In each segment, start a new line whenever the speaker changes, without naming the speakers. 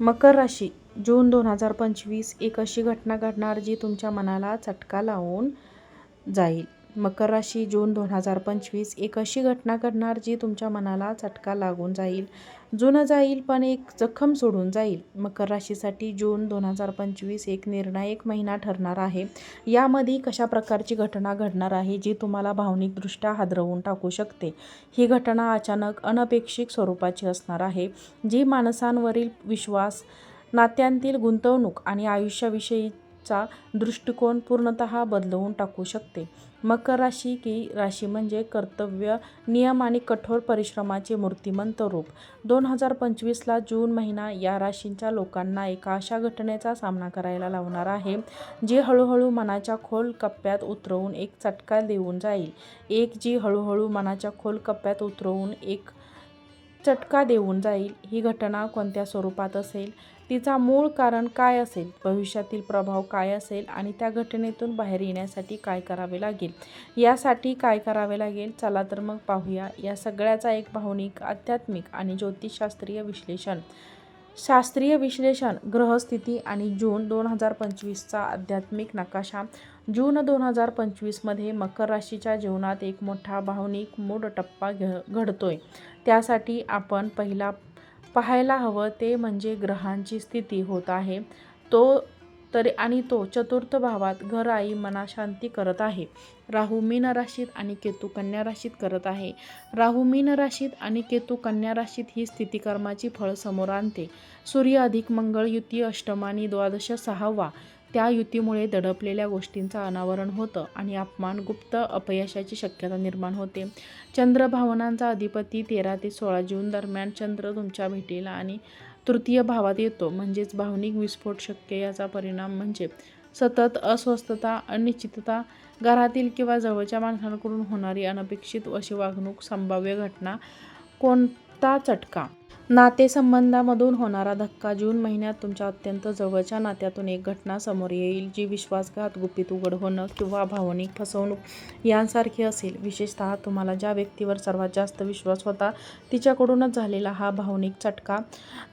मकर राशी जून दोन हजार पंचवीस एक अशी घटना घडणार जी तुमच्या मनाला चटका लावून जाईल. मकर राशी जून दोन हजार पंचवीस एक अशी घटना घडणार जी तुमच्या मनाला चटका लागून जाईल. जुनं जाईल पण एक जखम सोडून जाईल. मकर राशीसाठी जून दोन हजार पंचवीस एक निर्णायक महिना ठरणार आहे. यामध्ये कशा प्रकारची घटना घडणार आहे जी तुम्हाला भावनिकदृष्ट्या हादरवून टाकू शकते? ही घटना अचानक अनपेक्षित स्वरूपाची असणार आहे जी माणसांवरील विश्वास नात्यांतील गुंतवणूक आणि आयुष्याविषयी चा दृष्टिकोन पूर्णतः बदलवून टाकू शकते. मकर राशी की राशी म्हणजे कर्तव्य नियम आणि कठोर परिश्रमाचे मूर्तिमंत रूप. दोन हजार पंचवीसला जून महिना या राशींच्या लोकांना एका अशा घटनेचा सामना करायला लावणार आहे जी हळूहळू मनाच्या खोल कप्प्यात उतरवून एक चटका देऊन जाईल. एक जी हळूहळू मनाच्या खोल कप्प्यात उतरवून एक चटका देऊन जाईल ही घटना कोणत्या स्वरूपात असेल? तिचा मूळ कारण काय असेल? भविष्यातील प्रभाव काय असेल? आणि त्या घटनेतून बाहेर येण्यासाठी काय करावे लागेल? यासाठी काय करावे लागेल? चला तर मग पाहूया. या सगळ्याचा एक भावनिक आध्यात्मिक आणि ज्योतिषशास्त्रीय विश्लेषण. शास्त्रीय विश्लेषण ग्रहस्थिती आणि जून दोन हजार पंचवीसचा आध्यात्मिक नकाशा. जून दोन हजार पंचवीसमध्ये मकर राशीच्या जीवनात एक मोठा भावनिक मूड टप्पा घ घडतोय. त्यासाठी आपण पहिला पाहायला हवं ते म्हणजे ग्रहांची स्थिती होत आहे. तो तरी आणि तो चतुर्थ भावात घर आई मनाशांती करत आहे. राहू मीन राशीत आणि केतू कन्या राशीत करत आहे. राहू मीन राशीत आणि केतू कन्या राशीत ही स्थिती कर्माची फळ समोर आणते. सूर्य अधिक मंगळ युती अष्टमानी द्वादश सहावा. त्या युतीमुळे दडपलेल्या गोष्टींचं अनावरण होतं आणि अपमान गुप्त अपयशाची शक्यता निर्माण होते. चंद्र भावनांचा अधिपती तेरा ते सोळा जून दरम्यान चंद्र तुमच्या भेटीला आणि तृतीय भावात येतो. म्हणजेच भावनिक विस्फोट शक्य याचा परिणाम म्हणजे सतत अस्वस्थता अनिश्चितता घरातील किंवा जवळच्या माणसांकडून होणारी अनपेक्षित अशी वागणूक संभाव्य घटना कोणता चटका? नातेसंबंधामधून होणारा धक्का जून महिन्यात तुमच्या अत्यंत जवळच्या नात्यातून एक घटना समोर येईल जी विश्वासघात गुपित उघड होणं किंवा भावनिक फसवणूक यांसारखी असेल. विशेषतः तुम्हाला ज्या व्यक्तीवर सर्वात जास्त विश्वास होता तिच्याकडूनच झालेला हा भावनिक चटका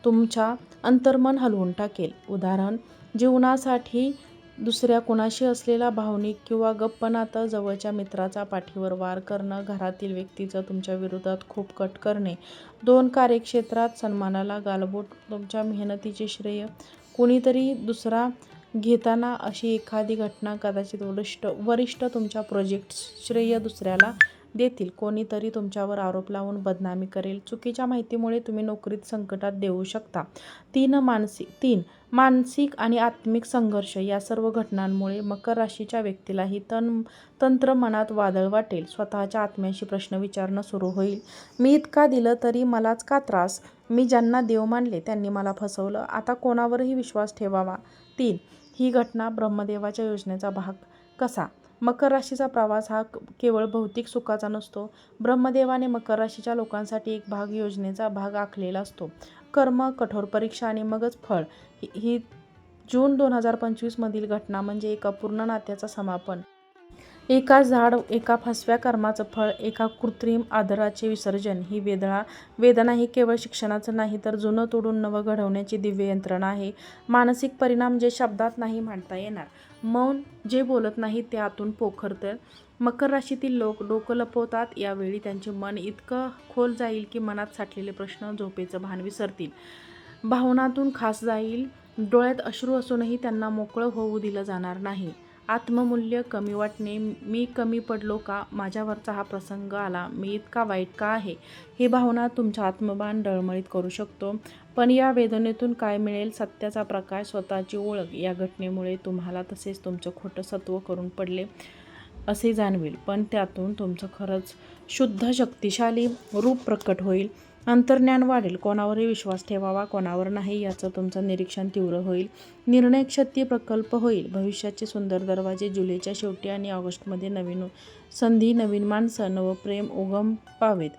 तुमच्या अंतर्मन हलवून टाकेल. उदाहरण जीवनासाठी दुसऱ्या कुणाशी असलेला भावनिक किंवा गप्पनात जवळच्या मित्राचा पाठीवर वार करणं घरातील व्यक्तीचं तुमच्या विरोधात खूप कट करणे दोन कार्यक्षेत्रात सन्मानाला गालबोट तुमच्या मेहनतीचे श्रेय कुणीतरी दुसरा घेताना अशी एखादी घटना कदाचित वरिष्ठ वरिष्ठ तुमच्या प्रोजेक्ट श्रेय दुसऱ्याला देतील. कोणीतरी तुमच्यावर आरोप लावून बदनामी करेल. चुकीच्या माहितीमुळे तुम्ही नोकरीत संकटात देऊ शकता. तीन मानसिक तीन मानसिक आणि आत्मिक संघर्ष या सर्व घटनांमुळे मकर राशीच्या व्यक्तीलाही तन तंत्र मनात वादळ वाटेल. स्वतःच्या आत्म्याशी प्रश्न विचारणं सुरू होईल. मी इतका दिलं तरी मलाच का त्रास? मी ज्यांना देव मानले त्यांनी मला फसवलं. आता कोणावरही विश्वास ठेवावा. तीन ही घटना ब्रह्मदेवाच्या योजनेचा भाग. कसा? मकर राशीचा प्रवास हा केवळ भौतिक सुखाचा नसतो. ब्रह्मदेवाने मकर राशीच्या लोकांसाठी एक भाग योजनेचा भाग आखलेला असतो. कर्म कठोर परीक्षा आणि मगच फळ. ही जून दोन हजार पंचवीसमधील घटना म्हणजे एका पूर्ण नात्याचं समापन. एका झाड एका फसव्या कर्माचं फळ एका कृत्रिम आदराचे विसर्जन ही वेदना वेदना ही केवळ शिक्षणाचं नाही तर जुनं तोडून नवं घडवण्याची दिव्य यंत्रणा आहे. मानसिक परिणाम जे शब्दात नाही मांडता येणार. मौन जे बोलत नाही ते आतून पोखरतं. मकर राशीतील लोक डोकं लपवतात. यावेळी त्यांचे मन इतकं खोल जाईल की मनात साठलेले प्रश्न झोपेचं भान विसरतील. भावनातून खास जाईल. डोळ्यात अश्रू असूनही त्यांना मोकळं होऊ दिलं जाणार नाही. आत्ममूल्य कमी वाटणे मी कमी पडलो का? माझ्यावरचा हा प्रसंग आला. मी इतका वाईट का आहे? ही भावना तुमचा आत्मभान डळमळीत करू शकतो. पण या वेदनेतून काय मिळेल सत्याचा प्रकाश स्वतःची ओळख या घटनेमुळे तुम्हाला तसेच तुमचं खोटं सत्व करून पडले. असे जाणवेल. पण त्यातून तुमचं खरंच शुद्ध शक्तिशाली रूप प्रकट होईल. अंतर्ज्ञान वाढेल. कोणावरही विश्वास ठेवावा कोणावर नाही याचं तुमचं निरीक्षण तीव्र होईल. निर्णय शक्ती प्रकल्प होईल. भविष्याचे सुंदर दरवाजे जुलैच्या शेवटी आणि ऑगस्टमध्ये नवीन संधी नवीन माणसं नवप्रेम उगम पावेत.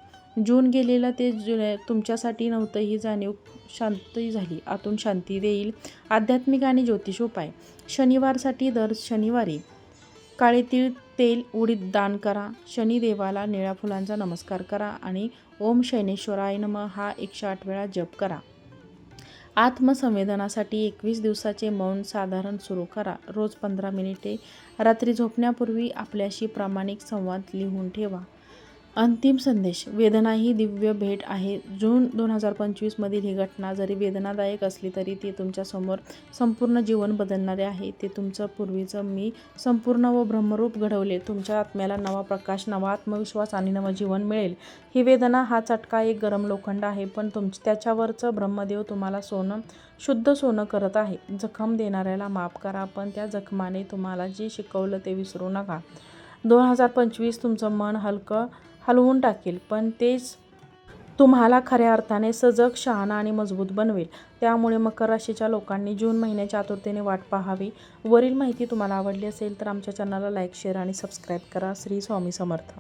जून गेलेला ते जुलै तुमच्यासाठी नव्हतं ही जाणीव शांती झाली. आतून शांती देईल. आध्यात्मिक आणि ज्योतिष उपाय शनिवारसाठी दर शनिवारी काळे तीळ तेल उडीद दान करा. शनिदेवाला निळ्या फुलांचा नमस्कार करा आणि ओम शैनेश्वराय नम हा एकशे आठ वेळा जप करा. आत्मसंवेदनासाठी एकवीस दिवसाचे मौन साधारण सुरू करा. रोज पंधरा मिनिटे. रात्री झोपण्यापूर्वी आपल्याशी प्रामाणिक संवाद लिहून ठेवा. अंतिम संदेश. वेदना ही दिव्य भेट आहे. जून दोन हजार पंचवीसमधील ही घटना जरी वेदनादायक असली तरी ती तुमच्यासमोर संपूर्ण जीवन बदलणारे आहे. ते तुमचं पूर्वीचं मी संपूर्ण व ब्रह्मरूप घडवले. तुमच्या आत्म्याला नवा प्रकाश नवा आत्मविश्वास आणि नवं जीवन मिळेल. ही वेदना हा चटका एक गरम लोखंड आहे पण तुम त्याच्यावरचं ब्रह्मदेव तुम्हाला सोनं शुद्ध सोनं करत आहे. जखम देणाऱ्याला माफ करा पण त्या जखमाने तुम्हाला जे शिकवलं ते विसरू नका. दोन हजार पंचवीस तुमचं मन हलकं हलवून टाकेल. पण तेच तुम्हाला खऱ्या अर्थाने सजग शहाणा आणि मजबूत बनवेल. त्यामुळे मकर राशीच्या लोकांनी जून महिन्याच्या आतुरतेने वाट पाहावी. वरील माहिती तुम्हाला आवडली असेल तर आमच्या चॅनलला लाईक शेअर आणि सबस्क्राईब करा. श्री स्वामी समर्थ.